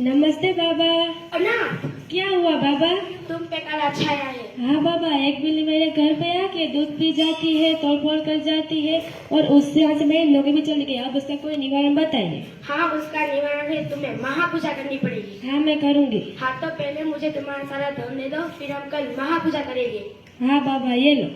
नमस्ते बाबा। अना क्या हुआ बाबा? तुम पे काला छाया है। हाँ बाबा एक बिल्ली मेरे घर पे आके दूध पी जाती है तोड़ फोड़ कर जाती है और उससे आज मैं लोग भी चली गई। अब उसका कोई निवारण बताइए। हाँ उसका निवारण है तुम्हें महापूजा करनी पड़ेगी। हाँ मैं करूँगी। हाँ तो पहले मुझे तुम्हारा सारा धन दे दो फिर हम कल महापूजा करेंगे। हाँ बाबा ये लो।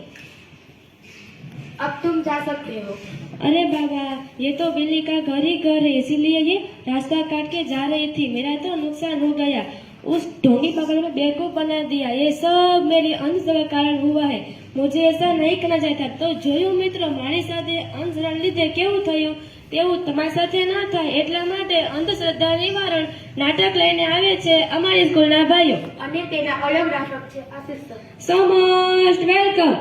अब तुम जा सकते हो अरे बाबा ये तो बिल्ली का घर ही घर है इसीलिए ये रास्ता काट के जा रही थी मेरा तो नुकसान हो गया उस ढोंगी पागल में बेवकूफ बना दिया ये सब मेरी अंधश्रद्धा के कारण हुआ है मुझे ऐसा नहीं करना चाहिए था તો જોયું મિત્રો મારી સાથે અંધશ્રદ્ધા લીધે કેવું થયું તેવું તમારી સાથે ના થાય એટલા માટે અંધશ્રદ્ધા નિવારણ નાટક લઈને આવે છે અમારી સ્કૂલના ભાઈઓ અને તેના અલગ નાટક છે Ashish sir so most welcome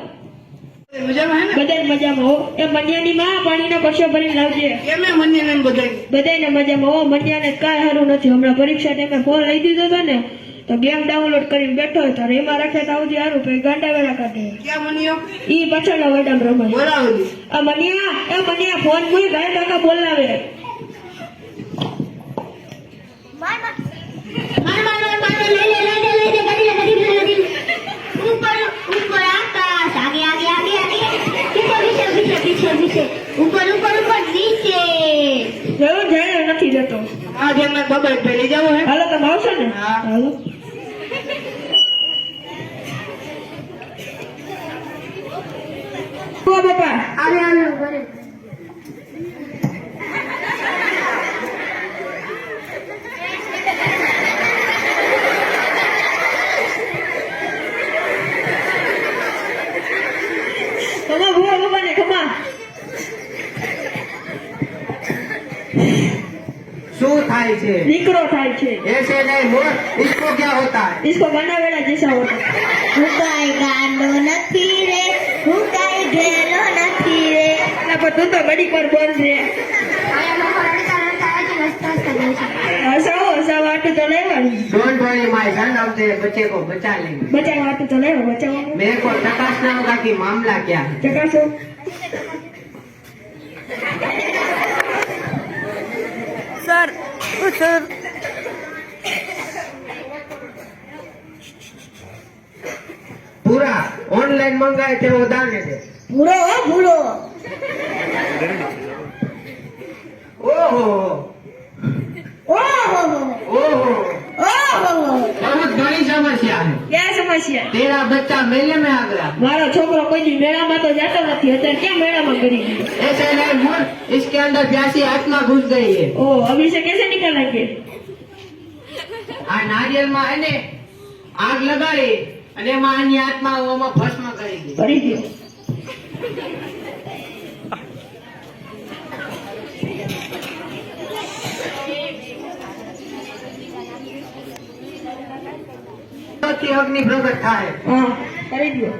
મજામાં હે ને? બધા મજામાં હો. એ મન્યાની માં પાણીનો કશો ભરીને લાવજે. કેમ એમ બધાય? બધાને મજામાં હો. મજાને કાંઈ સારું નથી. હમણાં પરીક્ષા ટાઈમે ફોન લઈ દીધો હતો ને તો ગેમ ડાઉનલોડ કરીને બેઠો હતો ને એમાં રાખે તો આવતી સારું પછી ગાંડા વેળા કાઢે. ક્યાં મનિયો ઈ પાછળના વડામ રમે. આ મનિયા એ મનિયા ફોન મુઈ ઘરે ટકા બોલાવે. નીચે ઉપર ઉપર ઉપર નીચે. જરૂર જઈને નથી જતો. આ જેમ બબલ પેલી જાવ હે. હાલો તમે આવશો ને? હા. હાલો. શું થાય છે દીકરો થાય છે ऐसे नहीं मोर इसको क्या होता है इसको બનાવેલા જેસા હોતા હું કાંઈ ગાંડો નથી રે હું કાંઈ ઘેલો નથી રે એટલે પણ તું તો ઘડીક વાર બોલ રે હસાવો હસાવો આટલું તો લેવાનું डोंट वरी माय सन अब तेरे बच्चे को बचा लेंगे બચાવ આટલું તો લેવો બચાવવાનું मेरे को प्रकाशना होगा कि मामला क्या है ચકાસો Çocuklar otur. પૂરા ઓનલાઈન મંગાય તેવો દાને છે. પૂરો હો ભૂલો. ઓહો. ઓહો. ઓહો. ઓહો. બહુ ઘણી સમસ્યા છે. ક્યાં સમસ્યા तेरा बच्चा मेले में आ गया મારો છોકરો કોઈ દી મેળામાં તો જતો નથી અત્યારે ક્યાં મેળામાં કરી ગયો ऐसे नहीं मोर इसके अंदर प्यासी आत्मा घुस गई है ओ अभी से कैसे निकालेंगे આ નારિયેળમાં એને આગ લગાડી અને એમાં આની આત્મા ઓમાં ભસ્મ કરી દીધી કરી દો થી અગ્નિ પ્રગટ થાય હા કરી દો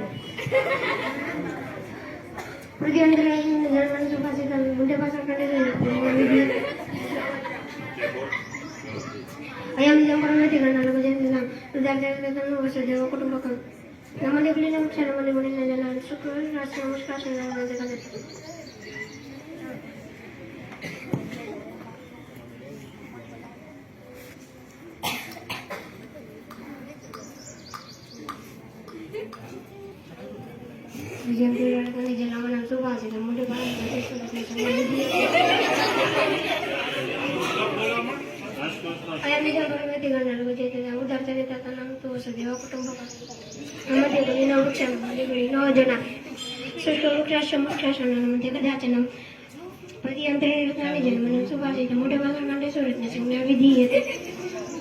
అయం జంపరమతి గణాలకు జంతునాం ఉదాహరణ వసుదేవ కుటుంబకం నమని పులిన క్షణమని ముడిన జనాలు శుక్రవారం రాష్ట్ర నమస్కారం ಉದಾರ್ಥ ದೇತಾತ ನಾನು ತೋರಿಸಿದೆ ಕುಟುಂಬ ಮಧ್ಯದಲ್ಲಿ ನಾವು ವೃಕ್ಷ ಮಧ್ಯದಲ್ಲಿ ನಾವು ಜನ ಸೃಷ್ಟ ವೃಕ್ಷಾಶ್ರಮ ವೃಕ್ಷಾಶ್ರಮ ಮಧ್ಯೆ ಕದಾಚನ પર્યંતરે રત્નાની જન્મનું સુભાષિત મોટે ભાગે માટે સુરતને સંજ્ઞા વિધિ હતી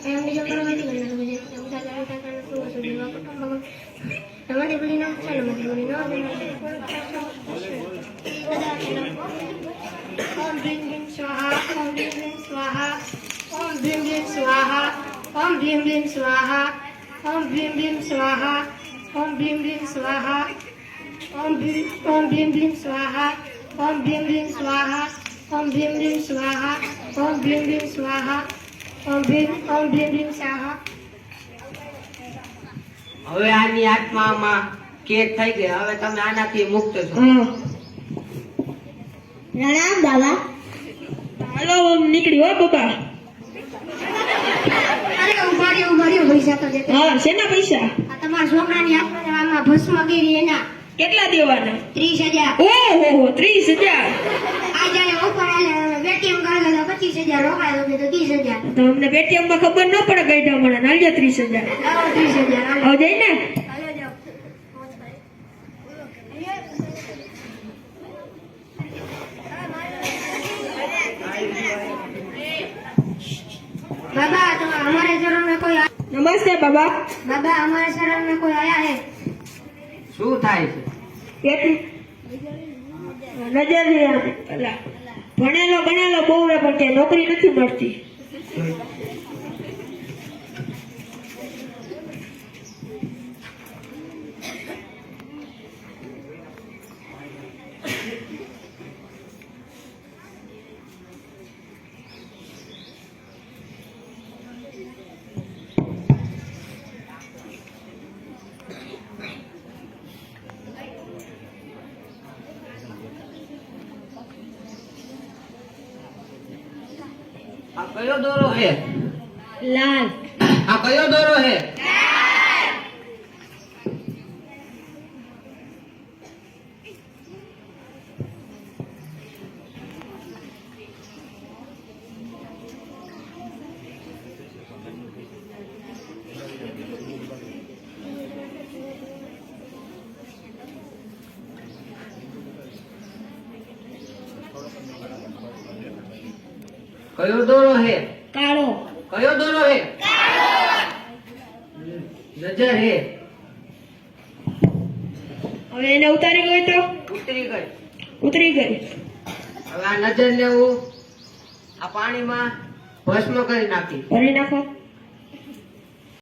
એમની જન્મ વિધિ કરનાર ગુજરાત ઉદાહરણ કુટુંબ Om Bim Bim Swaha, Om Bim Bim Swaha, Om Bim Bim Swaha, Om Bim Bim Swaha, Om Bim Bim Swaha, Om Bim Bim Swaha, Om Bim Bim Swaha, Om Bim Bim Swaha, Om Bim Bim Swaha, Om Bim Bim Swaha, Om Bim Bim Swaha. હવે આની આત્મામાં કેદ થઈ ગઈ હવે તમે આનાથી મુક્ત છો. પ્રણામ બાબા? હાલો નીકળી રહ્યો પૈસા તો દેતા હા શેના પૈસા? આ તમારા છોકરાની હાથમાં આમાં ભસ્મ એના. કેટલા દેવાના? ત્રીસ હજાર. ઓહો ત્રીસ હજાર. આ જયારે ઓફર ત્રીસ પેટીએમમાં ખબર ન પડે ગઈ ઢમણ હાલજો ત્રીસ હજાર. ત્રીસ હજાર હવે ને બાબા તો અમારે શરણમાં કોઈ નમસ્તે બાબા. બાબા અમારે શરણમાં કોઈ આયા હે? શું થાય છે? નજર નજર ભણેલો ગણેલો બહુ પણ કે નોકરી નથી મળતી. આ કયો દોરો હે લાલ. આ કયો દોરો હે કયો દોરો હે? કાળો. કયો દોરો હે? નજર હે. હવે એને ઉતારી ગઈ તો? ઉતરી ગઈ. ઉતરી ગઈ. હવે આ નજર ને હું આ પાણીમાં ભસ્મ કરી નાખી ભરી નાખો.